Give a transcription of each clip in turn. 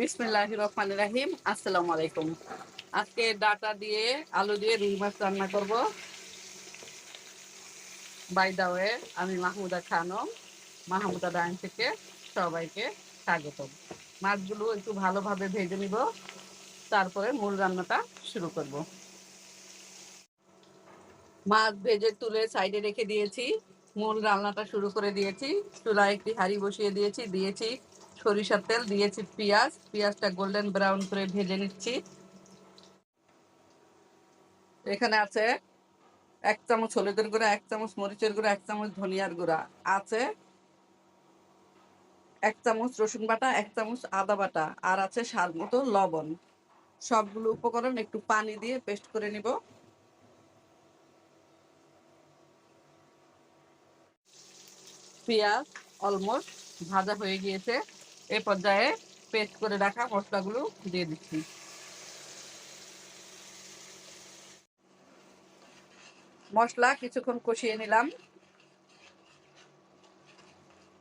বিসমিল্লাহ রহমান রাহিম আসসালামু আলাইকুম আজকে ডাটা দিয়ে, আলু দিয়ে রুই মাছ রান্না করব। বাই দা ওয়ে আমি মাহমুদা খানম, মাহমুদা ডাইন থেকে সবাইকে মাছগুলো একটু ভালোভাবে ভেজে নিব, তারপরে মূল রান্নাটা শুরু করব। মাছ ভেজে তুলে সাইডে রেখে দিয়েছি, মূল রান্নাটা শুরু করে দিয়েছি। চুলায় একটি হাঁড়ি বসিয়ে দিয়েছি দিয়েছি সরিষার তেল দিয়েছি পেঁয়াজ, পেঁয়াজটা গোল্ডেন ব্রাউন করে ভেজে নিচ্ছি। এখানে আছে এক চামচ হলুদের গুঁড়া, এক চামচ মরিচের গুঁড়া, এক চামচ ধনিয়ার গুঁড়া। আছে এক চামচ রসুন বাটা, এক চামচ আদা বাটা, আর আছে স্বাদ মতো লবণ। সবগুলো উপকরণ একটু পানি দিয়ে পেস্ট করে নিব। পেঁয়াজ অলমোস্ট ভাজা হয়ে গিয়েছে। এই পর্যায়ে পেস্ট করে রাখা মশলাগুলো দিয়ে দিচ্ছি। মশলা কিছুক্ষণ কষিয়ে নিলাম।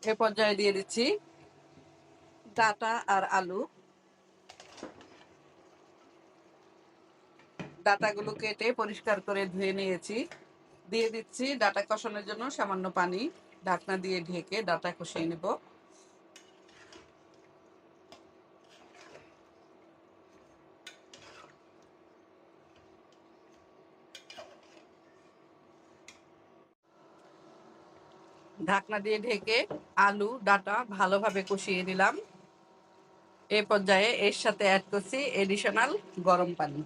এ পর্যায়ে দিয়ে দিচ্ছি ডাটা আর আলু। ডাটাগুলো কেটে পরিষ্কার করে ধুয়ে নিয়েছি। দিয়ে দিচ্ছি ডাটা কষানোর জন্য সামান্য পানি। ঢাকনা দিয়ে ঢেকে ডাটা কষিয়ে নেব। ঢাকনা দিয়ে ঢেকে আলু, ডাটা ভালোভাবে কষিয়ে নিলাম। এ পর্যায়ে এর সাথে অ্যাড করছি এডিশনাল গরম পানি।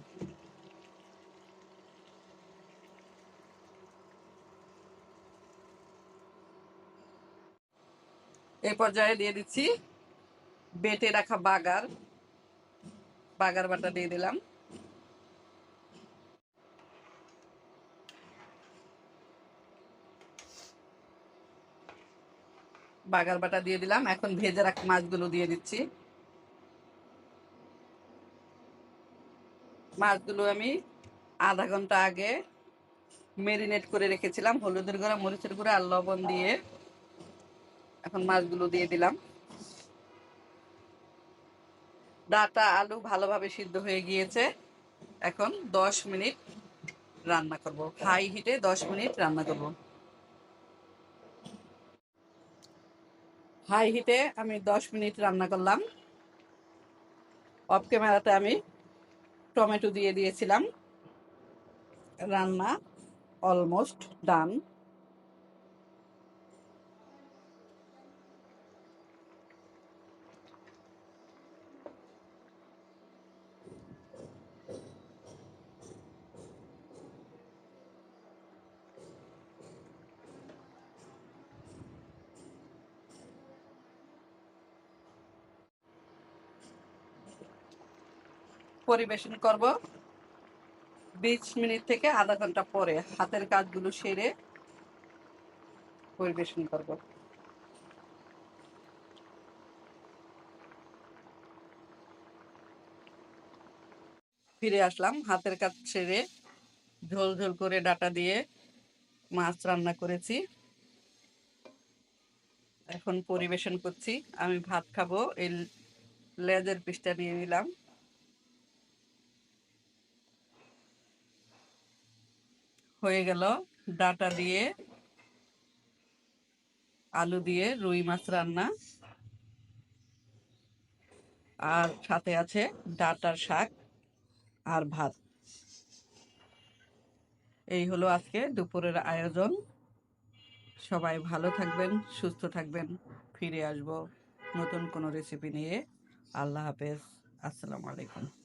এই পর্যায়ে দিয়ে দিচ্ছি বেটে রাখা বাগার। বাগার বাটা দিয়ে দিলাম। বাগার বাটা দিয়ে দিলাম। এখন ভেজে রাখা মাছগুলো দিয়ে দিচ্ছি। মাছগুলো আমি আধা ঘণ্টা আগে মেরিনেট করে রেখেছিলাম, হলুদের গুঁড়া, মরিচের গুঁড়া আর লবণ দিয়ে। এখন মাছগুলো দিয়ে দিলাম। ডাটা আলু ভালোভাবে সিদ্ধ হয়ে গিয়েছে। এখন দশ মিনিট রান্না করব। হাই হিটে দশ মিনিট রান্না করব। হাই হিটে আমি দশ মিনিট রান্না করলাম। অফ ক্যামেরাতে আমি টমেটো দিয়ে দিয়েছিলাম। রান্না অলমোস্ট ডান পরিবেশন করব। বিশ মিনিট থেকে আধা ঘণ্টা পরে হাতের কাজগুলো সেরে পরিবেশন করব। ফিরে আসলাম, হাতের কাজ সেরে ঝোল ঝোল করে ডাটা দিয়ে মাছ রান্না করেছি। এখন পরিবেশন করছি। আমি ভাত খাব, এই লেজের পিসটা নিয়ে নিলাম। হয়ে গেল ডাটা দিয়ে, আলু দিয়ে রুই মাছ রান্না। আর সাথে আছে ডাটার শাক আর ভাত। এই হলো আজকে দুপুরের আয়োজন। সবাই ভালো থাকবেন, সুস্থ থাকবেন। ফিরে আসব নতুন কোনো রেসিপি নিয়ে। আল্লাহ হাফেজ। আসসালামু আলাইকুম।